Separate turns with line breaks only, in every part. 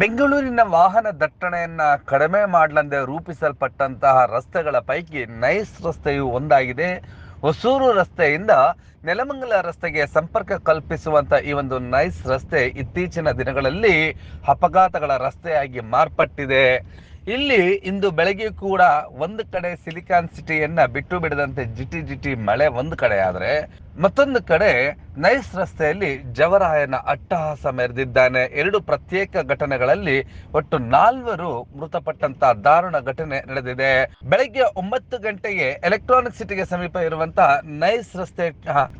ಬೆಂಗಳೂರಿನ ವಾಹನ ದಟ್ಟಣೆಯನ್ನ ಕಡಿಮೆ ಮಾಡಲೆಂದೆ ರೂಪಿಸಲ್ಪಟ್ಟಂತಹ ರಸ್ತೆಗಳ ಪೈಕಿ ನೈಸ್ ರಸ್ತೆಯು ಒಂದಾಗಿದೆ. ಹೊಸೂರು ರಸ್ತೆಯಿಂದ ನೆಲಮಂಗಲ ರಸ್ತೆಗೆ ಸಂಪರ್ಕ ಕಲ್ಪಿಸುವಂತ ಈ ಒಂದು ನೈಸ್ ರಸ್ತೆ ಇತ್ತೀಚಿನ ದಿನಗಳಲ್ಲಿ ಅಪಘಾತಗಳ ರಸ್ತೆಯಾಗಿ ಮಾರ್ಪಟ್ಟಿದೆ. ಇಲ್ಲಿ ಇಂದು ಬೆಳಗ್ಗೆ ಕೂಡ ಒಂದು ಕಡೆ ಸಿಲಿಕಾನ್ ಸಿಟಿಯನ್ನ ಬಿಟ್ಟು ಬಿಡದಂತೆ ಜಿಟಿ ಜಿಟಿ ಮಳೆ ಒಂದು ಕಡೆ ಆದರೆ ಮತ್ತೊಂದು ಕಡೆ ನೈಸ್ ರಸ್ತೆಯಲ್ಲಿ ಜವರಾಯನ ಅಟ್ಟಹಾಸ ಮೆರೆದಿದ್ದಾನೆ. ಎರಡು ಪ್ರತ್ಯೇಕ ಘಟನೆಗಳಲ್ಲಿ ಒಟ್ಟು ನಾಲ್ವರು ಮೃತಪಟ್ಟಂತ ದಾರುಣ ಘಟನೆ ನಡೆದಿದೆ. ಬೆಳಗ್ಗೆ ಒಂಬತ್ತು ಗಂಟೆಗೆ ಎಲೆಕ್ಟ್ರಾನಿಕ್ ಸಿಟಿಗೆ ಸಮೀಪ ಇರುವಂತಹ ನೈಸ್ ರಸ್ತೆ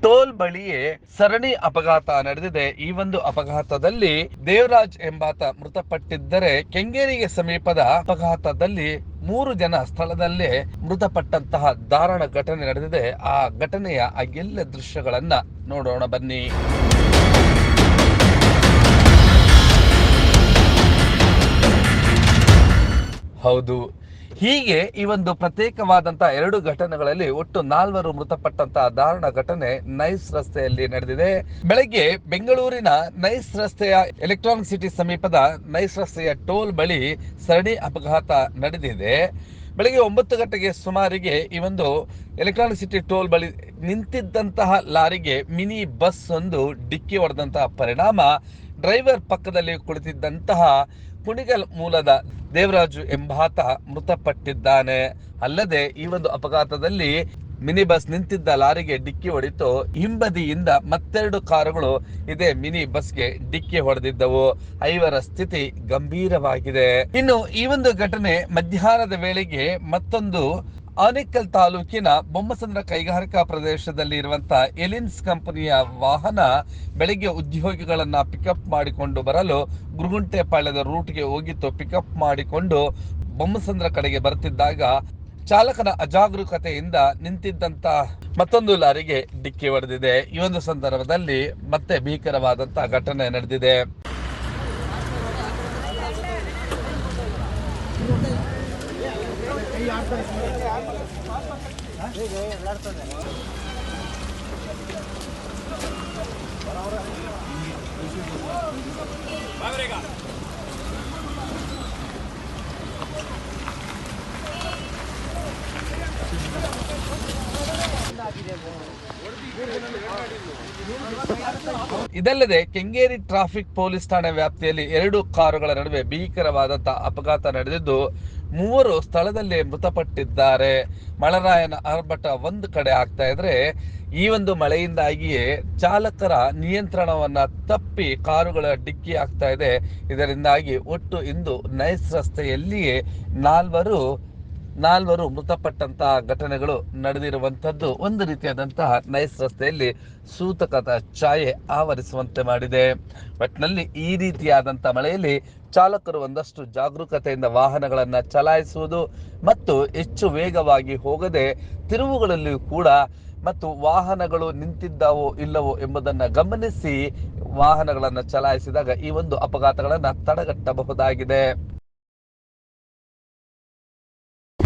ಟೋಲ್ ಬಳಿಯೇ ಸರಣಿ ಅಪಘಾತ ನಡೆದಿದೆ. ಈ ಒಂದು ಅಪಘಾತದಲ್ಲಿ ದೇವರಾಜ್ ಎಂಬಾತ ಮೃತಪಟ್ಟಿದ್ದರೆ ಕೆಂಗೇರಿಗೆ ಸಮೀಪದ ಅಪಘಾತದಲ್ಲಿ ಮೂರು ಜನ ಸ್ಥಳದಲ್ಲೇ ಮೃತಪಟ್ಟಂತಹ ದಾರುಣ ಘಟನೆ ನಡೆದಿದೆ. ಆ ಘಟನೆಯ ಆ ಎಲ್ಲ ದೃಶ್ಯಗಳನ್ನ ನೋಡೋಣ ಬನ್ನಿ. ಹೌದು. ಹೀಗೆ ಈ ಒಂದು ಪ್ರತ್ಯೇಕವಾದಂತಹ ಎರಡು ಘಟನೆಗಳಲ್ಲಿ ಒಟ್ಟು ನಾಲ್ವರು ಮೃತಪಟ್ಟಂತಹ ದಾರುಣ ಘಟನೆ ನೈಸ್ ರಸ್ತೆಯಲ್ಲಿ ನಡೆದಿದೆ. ಬೆಳಗ್ಗೆ ಬೆಂಗಳೂರಿನ ನೈಸ್ ರಸ್ತೆಯ ಎಲೆಕ್ಟ್ರಾನಿಕ್ ಸಿಟಿ ಸಮೀಪದ ನೈಸ್ ರಸ್ತೆಯ ಟೋಲ್ ಬಳಿ ಸರಣಿ ಅಪಘಾತ ನಡೆದಿದೆ. ಬೆಳಗ್ಗೆ ಒಂಬತ್ತು ಗಂಟೆಗೆ ಸುಮಾರಿಗೆ ಈ ಒಂದು ಎಲೆಕ್ಟ್ರಾನಿಕ್ ಸಿಟಿ ಟೋಲ್ ಬಳಿ ನಿಂತಿದ್ದಂತಹ ಲಾರಿಗೆ ಮಿನಿ ಬಸ್ ಒಂದು ಡಿಕ್ಕಿ ಹೊಡೆದಂತಹ ಪರಿಣಾಮ. ಡ್ರೈವರ್ ಪಕ್ಕದಲ್ಲಿ ಕುಳಿತಿದ್ದಂತಹ ಕುಣಿಗಲ್ ಮೂಲದ ದೇವರಾಜು ಎಂಬಾತ ಮೃತಪಟ್ಟಿದ್ದಾನೆ. ಅಲ್ಲದೆ ಈ ಒಂದು ಅಪಘಾತದಲ್ಲಿ ಮಿನಿ ಬಸ್ ನಿಂತಿದ್ದ ಲಾರಿಗೆ ಡಿಕ್ಕಿ ಹೊಡಿತು ಹಿಂಬದಿಯಿಂದ ಮತ್ತೆರಡು ಕಾರುಗಳು ಇದೇ ಮಿನಿ ಬಸ್ಗೆ ಡಿಕ್ಕಿ ಹೊಡೆದಿದ್ದವು. ಐವರ ಸ್ಥಿತಿ ಗಂಭೀರವಾಗಿದೆ. ಇನ್ನು ಈ ಒಂದು ಘಟನೆ ಮಧ್ಯಾಹ್ನದ ವೇಳೆಗೆ ಮತ್ತೊಂದು ಆನೇಕಲ್ ತಾಲೂಕಿನ ಬೊಮ್ಮಸಂದ್ರ ಕೈಗಾರಿಕಾ ಪ್ರದೇಶದಲ್ಲಿ ಇರುವಂತಹ ಎಲಿನ್ಸ್ ಕಂಪನಿಯ ವಾಹನ ಬೆಳಿಗ್ಗೆ ಉದ್ಯೋಗಿಗಳನ್ನ ಪಿಕಪ್ ಮಾಡಿಕೊಂಡು ಬರಲು ಗುರುಗುಂಟೆಪಾಳ್ಯದ ರೂಟ್ಗೆ ಹೋಗಿತ್ತು. ಪಿಕಪ್ ಮಾಡಿಕೊಂಡು ಬೊಮ್ಮಸಂದ್ರ ಕಡೆಗೆ ಬರುತ್ತಿದ್ದಾಗ ಚಾಲಕನ ಅಜಾಗರೂಕತೆಯಿಂದ ನಿಂತಿದ್ದಂತ ಮತ್ತೊಂದು ಲಾರಿಗೆ ಡಿಕ್ಕಿ ಹೊಡೆದಿದೆ. ಈ ಒಂದು ಸಂದರ್ಭದಲ್ಲಿ ಮತ್ತೆ ಭೀಕರವಾದಂತಹ ಘಟನೆ ನಡೆದಿದೆ. ಹೇಗೆ ಇದಲ್ಲದೆ ಕೆಂಗೇರಿ ಟ್ರಾಫಿಕ್ ಪೊಲೀಸ್ ಠಾಣೆ ವ್ಯಾಪ್ತಿಯಲ್ಲಿ ಎರಡು ಕಾರುಗಳ ನಡುವೆ ಭೀಕರವಾದಂತಹ ಅಪಘಾತ ನಡೆದಿದ್ದು, ಮೂವರು ಸ್ಥಳದಲ್ಲೇ ಮೃತಪಟ್ಟಿದ್ದಾರೆ. ಮಳರಾಯನ ಆರ್ಭಟ ಒಂದು ಕಡೆ ಆಗ್ತಾ ಇದ್ರೆ, ಈ ಒಂದು ಮಳೆಯಿಂದಾಗಿಯೇ ಚಾಲಕರ ನಿಯಂತ್ರಣವನ್ನ ತಪ್ಪಿ ಕಾರುಗಳ ಡಿಕ್ಕಿ ಆಗ್ತಾ ಇದೆ. ಇದರಿಂದಾಗಿ ಒಟ್ಟು ಇಂದು ನೈಸ್ ರಸ್ತೆಯಲ್ಲಿಯೇ ನಾಲ್ವರು ನಾಲ್ವರು ಮೃತಪಟ್ಟಂತಹ ಘಟನೆಗಳು ನಡೆದಿರುವಂತದ್ದು ಒಂದು ರೀತಿಯಾದಂತಹ ನೈಸ್ ರಸ್ತೆಯಲ್ಲಿ ಸೂತಕದ ಛಾಯೆ ಆವರಿಸುವಂತೆ ಮಾಡಿದೆ. ಒಟ್ಟಿನಲ್ಲಿ ಈ ರೀತಿಯಾದಂತಹ ಮಳೆಯಲ್ಲಿ ಚಾಲಕರು ಒಂದಷ್ಟು ಜಾಗರೂಕತೆಯಿಂದ ವಾಹನಗಳನ್ನು ಚಲಾಯಿಸುವುದು ಮತ್ತು ಹೆಚ್ಚು ವೇಗವಾಗಿ ಹೋಗದೆ ತಿರುವುಗಳಲ್ಲಿಯೂ ಕೂಡ ಮತ್ತು ವಾಹನಗಳು ನಿಂತಿದ್ದಾವೋ ಇಲ್ಲವೋ ಎಂಬುದನ್ನು ಗಮನಿಸಿ ವಾಹನಗಳನ್ನು ಚಲಾಯಿಸಿದಾಗ ಈ ಒಂದು ಅಪಘಾತಗಳನ್ನು ತಡೆಗಟ್ಟಬಹುದಾಗಿದೆ.